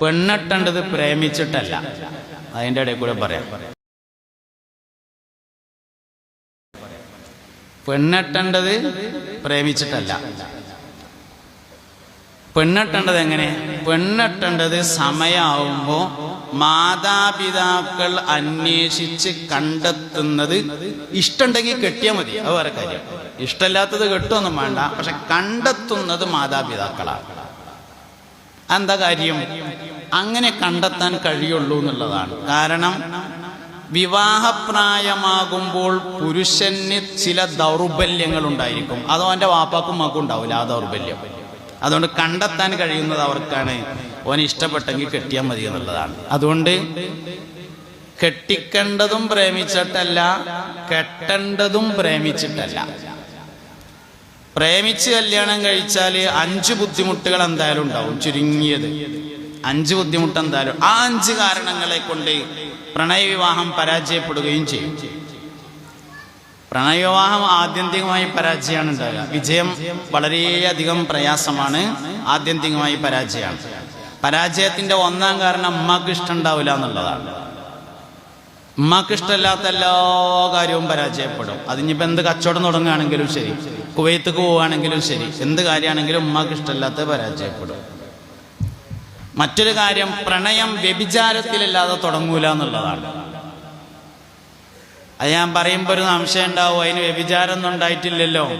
പെണ്ണെട്ടേണ്ടത് പ്രേമിച്ചിട്ടല്ല. അതിന്റെ ഇടയിൽ കൂടെ പറയാം. പെണ്ണെട്ടേണ്ടത് പ്രേമിച്ചിട്ടല്ല. പെണ്ണെട്ടേണ്ടത് എങ്ങനെ? പെണ്ണെട്ടേണ്ടത് സമയമാവുമ്പോൾ മാതാപിതാക്കൾ അന്വേഷിച്ച് കണ്ടെത്തുന്നത് ഇഷ്ടമുണ്ടെങ്കിൽ കെട്ടിയാൽ മതി. അത് വേറെ കാര്യം. ഇഷ്ടമില്ലാത്തത് കെട്ടുമൊന്നും വേണ്ട. പക്ഷെ കണ്ടെത്തുന്നത് മാതാപിതാക്കളാണ്. എന്താ കാര്യം? അങ്ങനെ കണ്ടെത്താൻ കഴിയുള്ളൂ എന്നുള്ളതാണ്. കാരണം വിവാഹപ്രായമാകുമ്പോൾ പുരുഷന് ചില ദൗർബല്യങ്ങൾ ഉണ്ടായിരിക്കും അതോ എന്റെ വാപ്പാക്കും മക്കും ഉണ്ടാവില്ല ആ ദൗർബല്യം. അതുകൊണ്ട് കണ്ടെത്താൻ കഴിയുന്നത് അവർക്കാണ്. ഓൻ ഇഷ്ടപ്പെട്ടെങ്കിൽ കെട്ടിയാൽ മതി എന്നുള്ളതാണ്. അതുകൊണ്ട് കെട്ടിക്കേണ്ടതും പ്രേമിച്ചിട്ടല്ല കെട്ടേണ്ടതും പ്രേമിച്ചിട്ടല്ല. പ്രേമിച്ച് കല്യാണം കഴിച്ചാൽ അഞ്ച് ബുദ്ധിമുട്ടുകൾ എന്തായാലും ഉണ്ടാവും ചുരുങ്ങിയത്. അഞ്ച് ബുദ്ധിമുട്ട് എന്തായാലും. ആ അഞ്ച് കാരണങ്ങളെ കൊണ്ട് പ്രണയവിവാഹം പരാജയപ്പെടുകയും ചെയ്യും. പ്രണയവിവാഹം ആത്യന്തികമായി പരാജയമാണ് ഉണ്ടാകുക വിജയം വളരെയധികം പ്രയാസമാണ്. ആത്യന്തികമായി പരാജയമാണ്. പരാജയത്തിന്റെ ഒന്നാം കാരണം ഉമ്മാക്ക് ഇഷ്ടം ഉണ്ടാവില്ല എന്നുള്ളതാണ്. ഉമ്മാക്ക് ഇഷ്ടമില്ലാത്ത എല്ലാ കാര്യവും പരാജയപ്പെടും. അതിനിപ്പോ എന്ത് കച്ചവടം തുടങ്ങുകയാണെങ്കിലും ശരി. കുവൈത്തേക്ക് പോവുകയാണെങ്കിലും ശരി. എന്ത് കാര്യമാണെങ്കിലും ഉമ്മക്ക് ഇഷ്ടമല്ലാത്ത പരാജയപ്പെടും. മറ്റൊരു കാര്യം പ്രണയം വ്യഭിചാരത്തിലല്ലാതെ തുടങ്ങൂല എന്നുള്ളതാണ്. അത് ഞാൻ പറയുമ്പോൾ ഒരു സംശയം ഉണ്ടാവും അതിന് വ്യഭിചാരം ഒന്നും ഉണ്ടായിട്ടില്ലല്ലോ.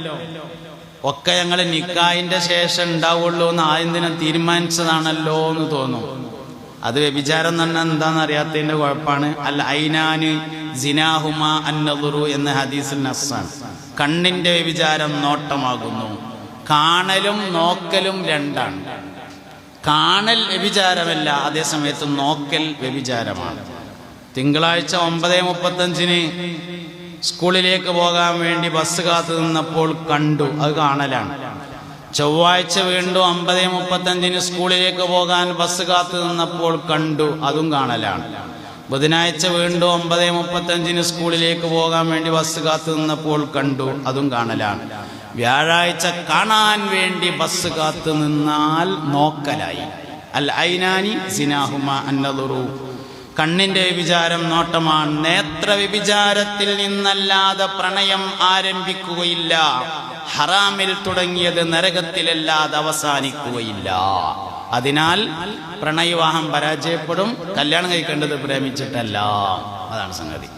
ഒക്കെ ഞങ്ങൾ നിക്കായിന്റെ ശേഷം ഉണ്ടാവുള്ളൂ എന്ന് ആദ്യം ദിനം തീരുമാനിച്ചതാണല്ലോ എന്ന് തോന്നും. അത് വ്യഭിചാരം തന്നെ എന്താണെന്ന് അറിയാത്തതിന്റെ കുഴപ്പമാണ്. അല്ല ഐനാന് ജിനാഹുമ അന്നദുറു എന്ന ഹദീസിൽ നസ്സാണ്. കണ്ണിന്റെ വിചാരം നോട്ടമാകുന്നു. കാണലും നോക്കലും രണ്ടാണ്. കാണൽ വ്യഭിചാരമല്ല അതേസമയത്ത് നോക്കൽ വ്യഭിചാരമാണ്. തിങ്കളാഴ്ച ഒമ്പത് മുപ്പത്തഞ്ചിന് സ്കൂളിലേക്ക് പോകാൻ വേണ്ടി ബസ് കാത്തു നിന്നപ്പോൾ കണ്ടു അത് കാണലാണ്. ചൊവ്വാഴ്ച വീണ്ടും അമ്പത് മുപ്പത്തഞ്ചിന് സ്കൂളിലേക്ക് പോകാൻ ബസ് കാത്തു നിന്നപ്പോൾ കണ്ടു അതും കാണലാണ്. ബുധനാഴ്ച വീണ്ടും ഒമ്പത് മുപ്പത്തഞ്ചിന് സ്കൂളിലേക്ക് പോകാൻ വേണ്ടി ബസ് കാത്തു നിന്നപ്പോൾ കണ്ടു അതും കാണലാണ്. വ്യാഴാഴ്ച കാണാൻ വേണ്ടി ബസ് കാത്തു നിന്നാൽ നോക്കലായി. അൽ ഐനാനി സിനാഹുമ അന്നതുറു കണ്ണിന്റെ വിചാരം നോട്ടമാണ്. നേത്ര വ്യഭിചാരത്തിൽ നിന്നല്ലാതെ പ്രണയം ആരംഭിക്കുകയില്ല. ഹറാമിൽ തുടങ്ങിയത് നരകത്തിലല്ലാതെ അവസാനിക്കുകയില്ല. അതിനാൽ പ്രണയവിവാഹം പരാജയപ്പെടും കല്യാണം കഴിക്കേണ്ടത് പ്രേമിച്ചിട്ടല്ല. അതാണ് സംഗതി.